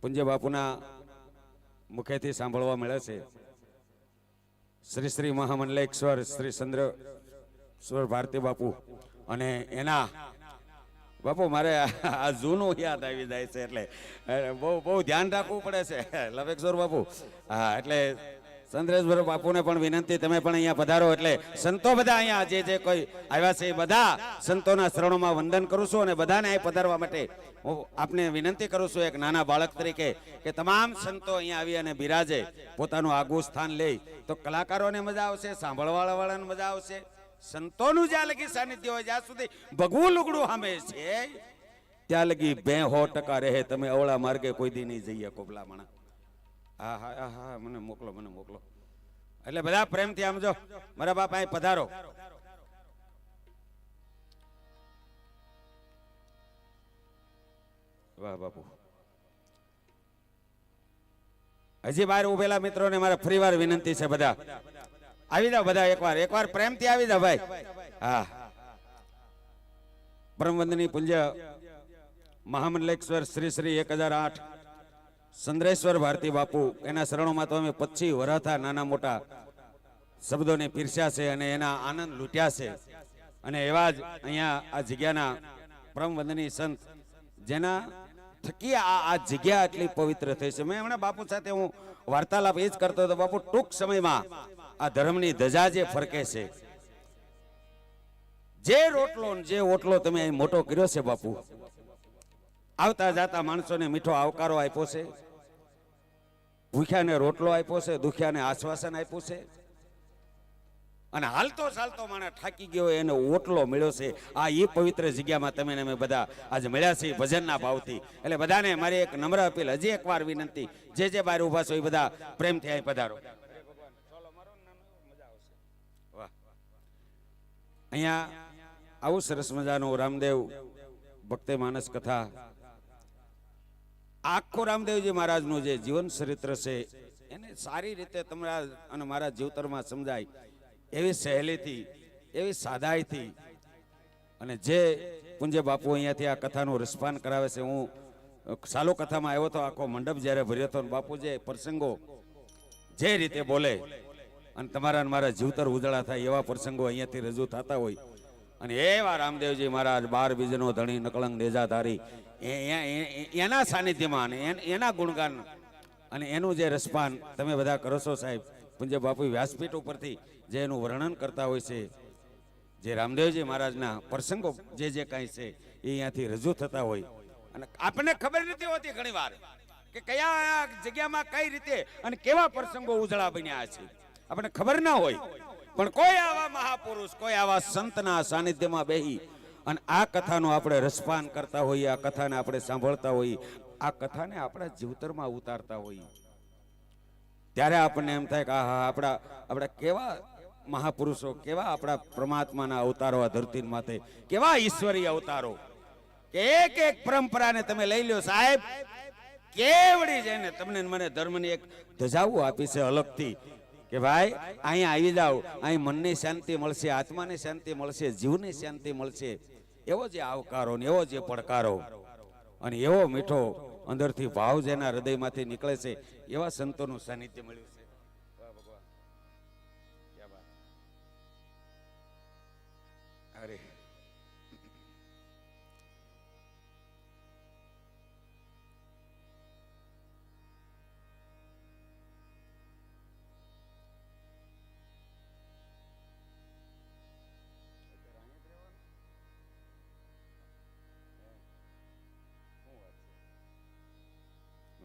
પૂજ્ય બાપુના મુખેથી સાંભળવા મળે છે. શ્રી શ્રી મહામંડલેશ્વર, શ્રી ચંદ્ર સ્વર ભારતી બાપુ અને એના બાપુ, મારે આ- જૂનું યાદ આવી જાય છે એટલે બહુ બહુ ધ્યાન રાખવું પડે છે. લવેશ્વર બાપુ. હા, એટલે ચંદ્રેશ્વર બાપુને પણ વિનંતી, તમે પણ અહીંયા પધારો એટલે સંતો બધા અહીંયા જે જે કોઈ આવ્યા છે એ બધા સંતોના શરણોમાં વંદન કરું છું અને બધાને અહીં પધારવા માટે હું આપને વિનંતી કરું છું એક નાના બાળક તરીકે કે તમામ સંતો અહીંયા આવી અને બિરાજે, પોતાનું આગવું સ્થાન લે. તો કલાકારોને મજા આવશે સાંભળવાળા વાળાને મજા આવશે. સંતોનું જ્યાં લગી સાનિધ્ય હોય, જ્યાં સુધી ભગવું લુગડું સામે છે, ત્યાં લગી બે હો ટકા રહે. તમે અવળા માર્ગે કોઈ દી નહીં જઈએ કોબલા મણા હા હા હા મને મોકલો મને મોકલો. એટલે બધા પ્રેમથી આમ જો, મારા બાપ અહીં પધારો. વાહ, બાપુ. હજી બહાર ઉભેલા મિત્રોને મારે ફરીવાર વિનંતી છે બધા. આવી જાઓ બધા એકવાર એકવાર પ્રેમથી આવી જાઓ ભાઈ. હા. પરમવંદની પૂજ્ય મહામંડલેશ્વર શ્રી શ્રી એક હજાર આઠ. ચંદ્રેશ્વર ભારતી બાપુ, એના શરણોમાં તો અમે પચી વરાથા નાના મોટા શબ્દોને પીરસ્યા છે અને એના આનંદ લૂંટ્યા છે. અને એવા જ અહીંયા આ જગ્યાના પરમવંદની સંત, જેના થકી આ આ જગ્યા આટલી પવિત્ર થઈ છે. મેં હમણાં બાપુ સાથે હું વાર્તાલાપ એ જ કરતો હતો, બાપુ, ટૂંક સમયમાં આ ધર્મની ધજા જે ફરકે છે. જે રોટલો જે ઓટલો તમે અહીં મોટો કર્યો છે બાપુ આવતા જાતા માણસોને મીઠો આવકારો આપ્યો છે, ભૂખ્યાને રોટલો આપ્યો છે, દુખ્યાને આશ્વાસન આપ્યું છે. અને હાલતો ચાલતો માણસ થાકી ગયો એને ઓટલો મળ્યો છે. આ એ પવિત્ર જગ્યામાં તમે અમે બધા આજે મળ્યા છીએ ભજનના ભાવથી. એટલે બધાને મારી એક નમ્ર અપીલ, હજી એકવાર વિનંતી, જે જે બહાર ઊભા છો એ બધા પ્રેમથી અહીં પધારો. અહીંયા આવું સરસ મજાનું રામદેવ ભક્તે માનસ કથા આખું રામદેવજી મહારાજનું જે જીવન ચરિત્ર છે, એને સારી રીતે તમારા અને મારા જીવતરમાં સમજાય. એવી સહેલીથી, એવી સાદાઈથી અને જે પૂંજ્ય બાપુ અહીંયાથી આ કથાનું રસપાન કરાવે છે, હું સાલો કથામાં આવ્યો તો આખો મંડપ જ્યારે ભર્યો હતો બાપુ જે પ્રસંગો જે રીતે બોલે અને તમારા મારા જીવતર ઉજળા થાય એવા પ્રસંગો અહીંયાથી રજૂ થતા હોય. અને એવા રામદેવજી મહારાજ બાર બીજનો ધણી, નકળંગ, નેજાધારી એના સાનિધ્યમાં અને એના ગુણગાન. અને એનું જે રસપાન તમે બધા કરો છો સાહેબ, પૂજ્ય બાપુ વ્યાસપીઠ ઉપરથી જે એનું વર્ણન કરતા હોય છે, જે રામદેવજી મહારાજના પ્રસંગો જે જે કાંઈ છે, એ અહીંયાથી રજૂ થતા હોય. અને આપણને ખબર નથી હોતી ઘણી વાર કે કયા જગ્યામાં કઈ રીતે અને કેવા પ્રસંગો ઉજળા બન્યા છે. આપણને ખબર ના હોય. પણ કોઈ આવા મહાપુરુષ, કોઈ આવા સંતના સાનિધ્યમાં બેહી અને આ કથાનું આપણે રસપાન કરતા હોઈએ, આ કથાને આપણે સાંભળતા હોઈએ, આ કથાને આપણા જીવતરમાં ઉતારતા હોઈએ. ત્યારે આપણને એમ થાય કે, આહા, આપણા આપણા કેવા મહાપુરુષો, કેવા આપણા પરમાત્માના અવતારો આ ધરતી માથે? કેવા ઈશ્વરીય અવતારો? કે એક એક પરંપરાને તમે લઈ લ્યો, સાહેબ. કેવડી જઈને તમને મને ધર્મની એક ધજાવું આપી છે અલગથી કે ભાઈ અહીંયા આવી જાઓ, અહીં મનની શાંતિ મળશે, આત્માની શાંતિ મળશે, જીવની શાંતિ મળશે. એવો જે આવકારો ને એવો જે પડકારો અને એવો મીઠો અંદરથી ભાવ જેના હૃદયમાંથી નીકળે છે, એવા સંતોનું સાનિધ્ય મળ્યું છે.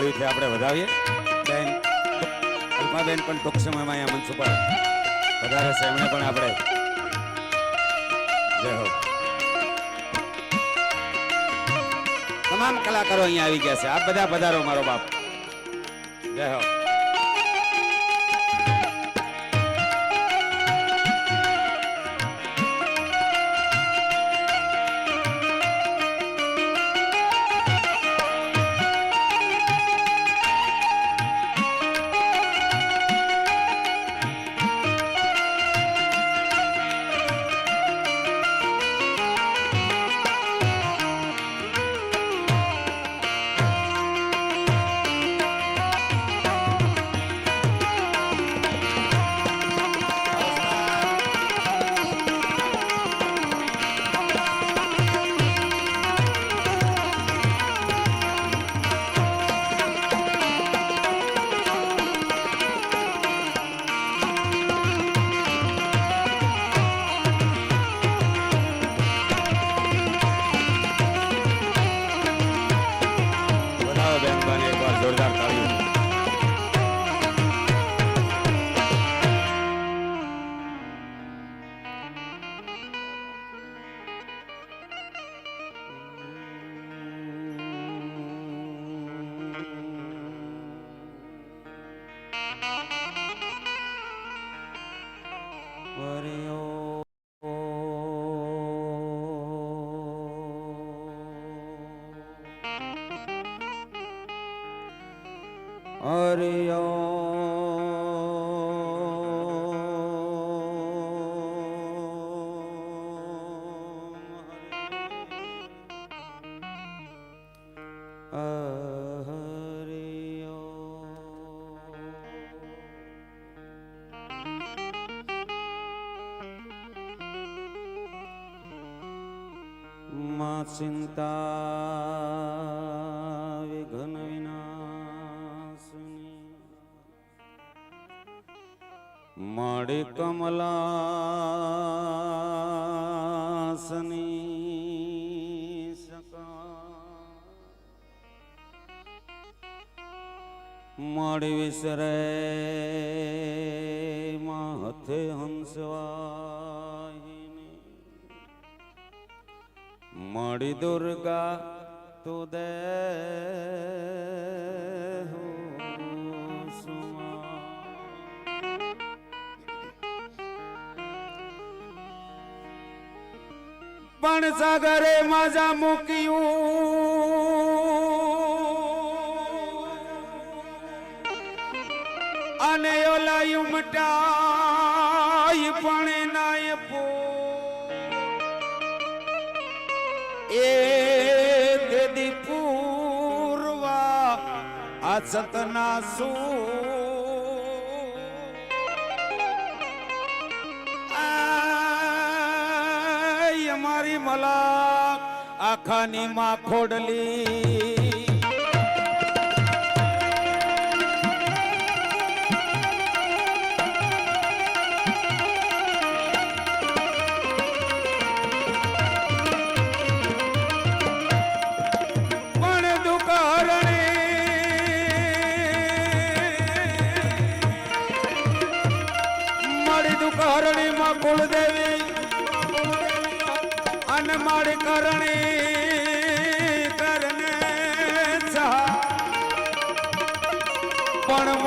તાળીઓથી આપણે વધાવીએ. બેન, અલ્પાબેન પણ ટૂંક સમયમાં અહીંયા મંચ ઉપર વધારે છે, એમણે પણ આપણે જય હો. તમામ કલાકારો અહીંયા આવી ગયા છે. આપ બધા પધારો, મારો બાપ. જય હો. માં ચિંતા વિઘ્ન વિનાશની. મળી કમલાસની મળી વિસરે માથે હથે મળી દુર્ગા તું દે પણ સાગરે માજા મૂક્યું અને ઓલા મટાય પણ નાય પો એ દેદી પૂર્વા આ સતના સુ મારી મલા આખાની માં ખોડલી.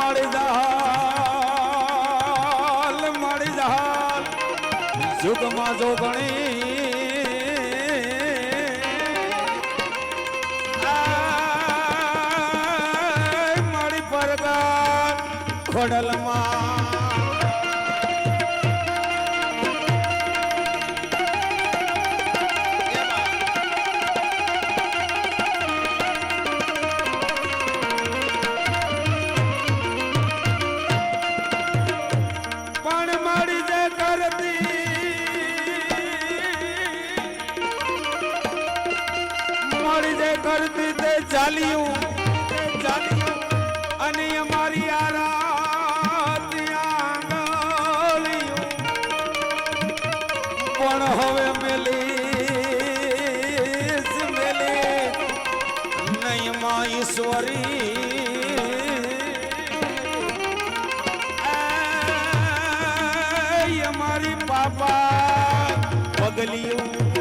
મારી જહાલ મારી જહાલ જુગમાં જોગણી મારી પરગાર ખોડલમાં પણ હવે મેલી મેલી નહીં માં ઈશ્વરી એ અમારી પાપા પગલિયું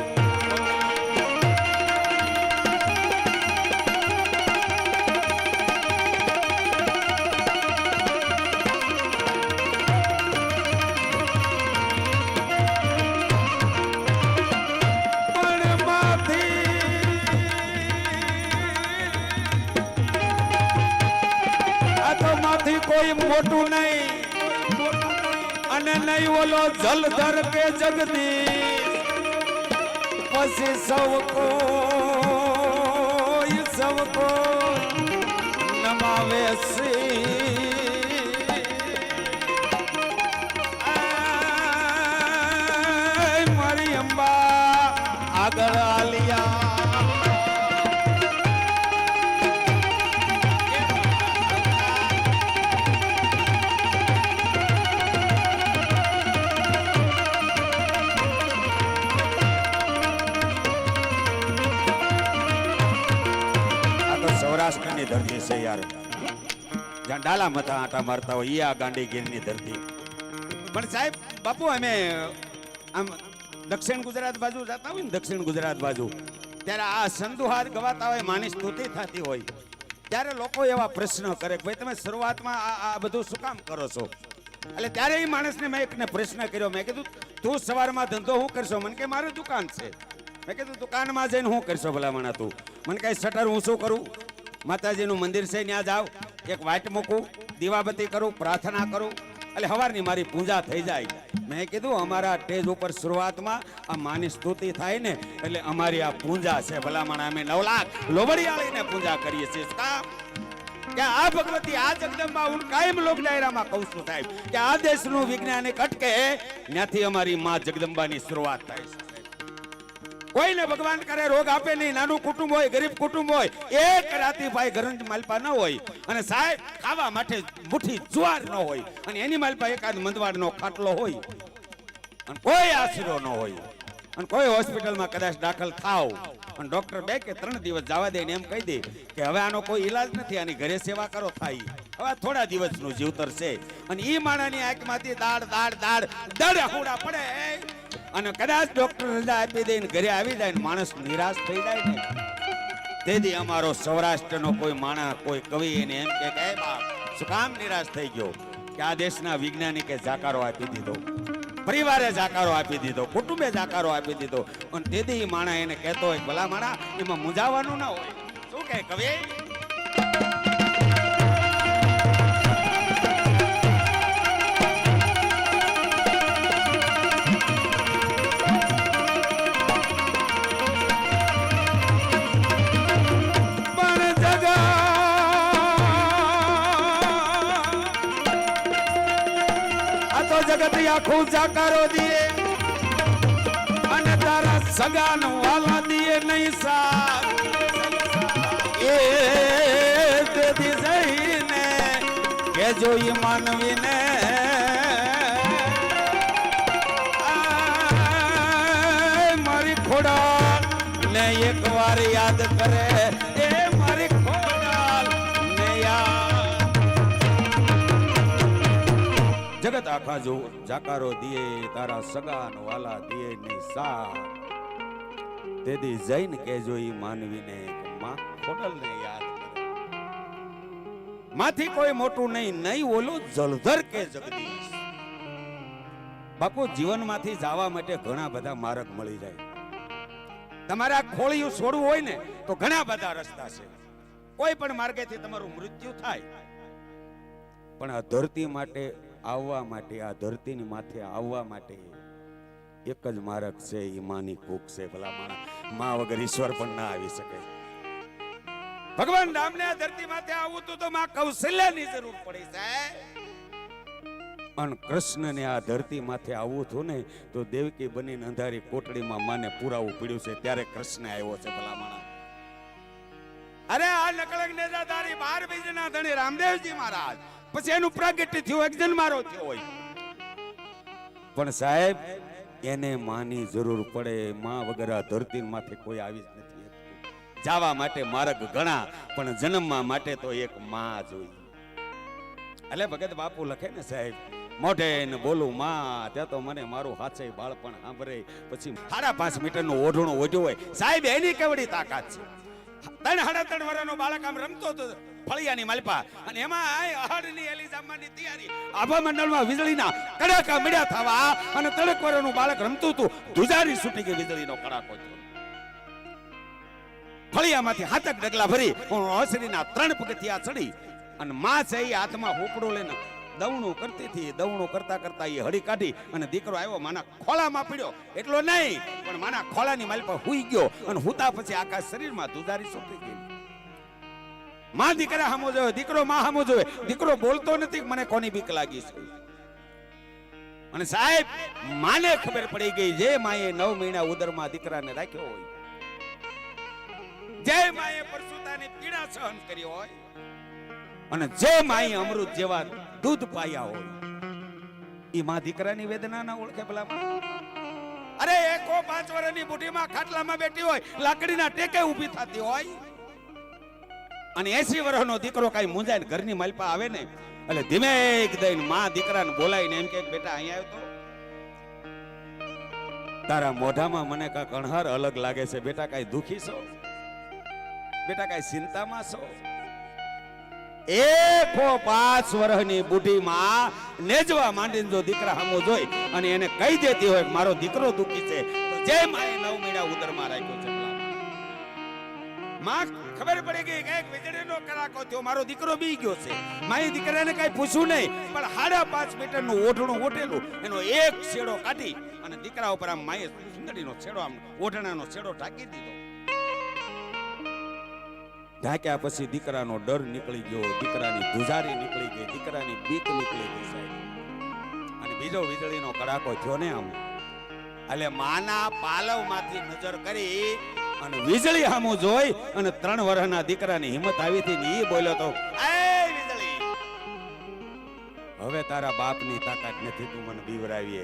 કોઈ મોટું નહીં. અને નહીં ઓલો જલધર કે જગદી પછી સૌ કોઈ સૌ કોઈ નમાવે ડાલા મથા આટા મારતા હોય, ઈ આ ગાંડી ગીરની ધરતી. પણ સાહેબ, બાપુ, અમે, આમ દક્ષિણ ગુજરાત બાજુ જતા હોય ને, દક્ષિણ ગુજરાત બાજુ, ત્યારે આ સંદુહાર ગવાતા હોય માની સ્તુતિ થતી હોય. ત્યારે લોકો એવા પ્રશ્ન કરે કે, ભાઈ, તમે શરૂઆતમાં આ બધું શું કામ કરો છો? એટલે ત્યારે એ માણસને મેં એકને પ્રશ્ન કર્યો. મેં કીધું, તું સવારમાં ધંધો શું કરશો? મને કે, મારી દુકાન છે. મેં કીધું, દુકાનમાં જઈને શું કરશો ભલામણા તું? મને કહે શટર હું શું કરું? માતાજીનું મંદિર છે ત્યાં જાવ એક વાટ મૂકું, દીવાબત્તી કરું, પ્રાર્થના કરું, એટલે સવારની મારી પૂજા થઈ જાય. મેં કીધું, અમારા સ્ટેજ ઉપર શરૂઆતમાં આ માની સ્તુતિ થાય ને, એટલે અમારી આ પૂજા છે. ભલામણ અમે નવ લાખ લોબડિયાળીને પૂજા કરીએ છીએ. કામ કે આ ભગવતી આ જગદંબા હું કાયમ લોક ડાયરામાં કહું છું સાહેબ, કે આ દેશનું વિજ્ઞાનિક અટકે, ત્યાંથી અમારી મા જગદંબાની શરૂઆત થાય છે. કોઈને ભગવાન કરે, રોગ આપે નહીં. નાનું કુટુંબ હોય, ગરીબ કુટુંબ હોય, એક રાતી ભાઈ ગરંજ માલપા ન હોય. અને સાહેબ, ખાવા માટે મુઠ્ઠી જુવાર ન હોય. અને એની માલપા એકાદ મંદવાડનો ખાટલો હોય. અને કોઈ આશરો ન હોય. અને કોઈ હોસ્પિટલમાં કદાચ દાખલ થાવ. અને ડોક્ટર બે કે ત્રણ દિવસ જવા દે ને એમ કહી દે કે હવે આનો કોઈ ઈલાજ નથી, આની ઘરે સેવા કરો થાય. હવે થોડા દિવસનું જીવતર છે. અને એ માણાની આંખમાંથી દાડ દાડ દાડ દડ હુડા પડે. અને કદાચ ડોક્ટર રજા આપી દઈને ઘરે આવી જાય ને માણસ નિરાશ થઈ જાય ને, તેથી અમારો સૌરાષ્ટ્રનો કોઈ માણસ, કોઈ કવિ એને એમ કે કહે શું કામ નિરાશ થઈ ગયો? કે આ દેશના વૈજ્ઞાનિકે જાકારો આપી દીધો, પરિવારે જાકારો આપી દીધો, કુટુંબે જાકારો આપી દીધો. અને તેથી માણા એને કહેતો હોય ભલા માણા એમાં મૂંઝાવાનું ના હોય. શું કહે કવિ? તો જગત આખું જાકારો દીએ. અને તારા સગાનો વાલા દીએ નહીં સા એ તેથી જઈને કે જો ઈ માનવીને મારી ખોડા ને એક વાર યાદ કરે. આખા જો જાકારો દિયે તારા સગાનો વાલા દિયે ની સા તેથી જૈન કેજો ઈ માનવીને માં ખોડલને યાદમાંથી કોઈ મોટું નહીં નહીં ઓલું જલધર કે જગદીશ. બાપુ, જીવનમાંથી જવા માટે ઘણા બધા માર્ગ મળી જાય. તમારે આ ખોળિયું છોડવું હોય ને, તો ઘણા બધા રસ્તા છે. કોઈ પણ માર્ગેથી તમારું મૃત્યુ થાય. પણ આ ધરતી માટે આવવા માટે, આ ધરતીની માથે આવવા માટે એક જ માર્ગ છે એ માની છે, ભલા માં વગર ઈશ્વર પણ ના આવી શકે. ભગવાન, રામને આ ધરતી માથે હતું તો માં કૌશલ્યની જરૂર પડી છે. અને કૃષ્ણને આ ધરતી માથે આવવું હતું ને, તો દેવકી બનીને અંધારી કોટડીમાં માને પુરાવું પડ્યું છે, ત્યારે કૃષ્ણ આવ્યો છે, ભલા અરે, આ નકળક નેજા તારી બાર બીજના ધણી રામદેવજી મહારાજ. પછી એનું પ્રાગટ્ય થયું એક જન્મારો થયો હોય. પણ સાહેબ, એને માની જરૂર પડે, માં વગર ધરતી માથે કોઈ આવી જ નથી. જાવા માટે માર્ગ ઘણા, પણ જન્મવા માટે તો એક માં જોઈ. એટલે ભગત બાપુ લખે ને સાહેબ, મોઢે ને બોલું માં, ત્યાં તો મને મારું હાથે બાળપણ સાંભળે. પછી સાડા પાંચ મીટરનું ઓઢણું ઓઢ્યું હોય. સાહેબ, એની કેવડી તાકાત છે. ત્રણ, સાડા ત્રણ વર્ષનો બાળક આમ રમતો હતો ફળિયાની માલપા. અને એમાં અહાડની એલિઝામાની તૈયારી. આભા વીજળીના કડાકા મળ્યા થવા અને તડક વર્ષનું બાળક રમતું હતું. ધુજારી છૂટી ગઈ વીજળીનો કડાકો ફળિયામાંથી હાથક ડગલા ભરી ઓસરીના ત્રણ પગથિયા ચડી. અને માં છે એ હાથમાં હોપડો લઈને દવણું કરતી હતી. દવણું કરતા કરતા એ હળી કાઢી અને દીકરો આવ્યો માના ખોળામાં પડ્યો. એટલો નહીં, પણ માના ખોળાની માલ પર હુઈ ગયો અને હુતા પછી આખા શરીરમાં દુધારી સોંપી ગઈ. માં દીકરા હામો જોવે, દીકરો માં હામો જોવે. દીકરો બોલતો નથી, મને કોની બીક લાગી છે? અને સાહેબ, માને ખબર પડી ગઈ, જે માએ નવ મહિના ઉદરમાં દીકરાને રાખ્યો હોય. જે માએ પરસુતાની પીડા સહન કરી હોય, અને જે માએ અમૃત જેવા દૂધ પાયા હોય, એ માં દીકરાની વેદના ના ઓળખે ભલા અરે એકો પાંચ વર્ષની બુઢીમાં ખાટલામાં બેઠી હોય, લાકડીના ટેકે ઊભી થતી હોય? અને એસી વર્ષનો દીકરો કઈ મુંજાઈને ઘરની માલપા આવે ને, એટલે ધીમે દઈને માં દીકરાને બોલાવીને એમ કે, બેટા, અહીંયા આવ્યો તારા મોઢામાં મને કા કણહાર અલગ લાગે છે. બેટા, કઈ દુખી છો? બેટા, કઈ ચિંતામાં છો? એકો પાંચ વર્ષની બુઢીમાં નેજવા માંડીને જો દીકરા હામો જોઈ અને એને કહી દેતી હોય મારો દીકરો દુખી છે, તો જે નવ મહિના ઉદરમાં રાખ્યો છે. માં ખબર પડી ગઈ કંઈક વીજળીનો કડાકો થયો, મારો દીકરો બી ગયો છે. મારી દીકરાને કઈ પૂછ્યું નહીં, પણ સાડા પાંચ મીટરનું ઓઢણું ઓઢેલું એનો એક છેડો કાઢી અને દીકરા ઉપર આમ માએ સુંદરીનો છેડો, આમ ઓઢણાનો છેડો ઢાંકી દીધો. ઢાંક્યા પછી દીકરાનો ડર નીકળી ગયો, દીકરાની ધુજારી નીકળી ગઈ, દીકરાની બીક નીકળી ગઈ સાહેબ. અને બીજો વીજળીનો કડાકો થયો ને આમ. એટલે માના પાલવમાંથી નજર કરી અને વીજળી સામું જોઈ અને ત્રણ વર્ષના દીકરાની હિંમત આવી હતી ને એ બોલ્યો તો હવે તારા બાપની તાકાત નથી તું મને બીવરાવી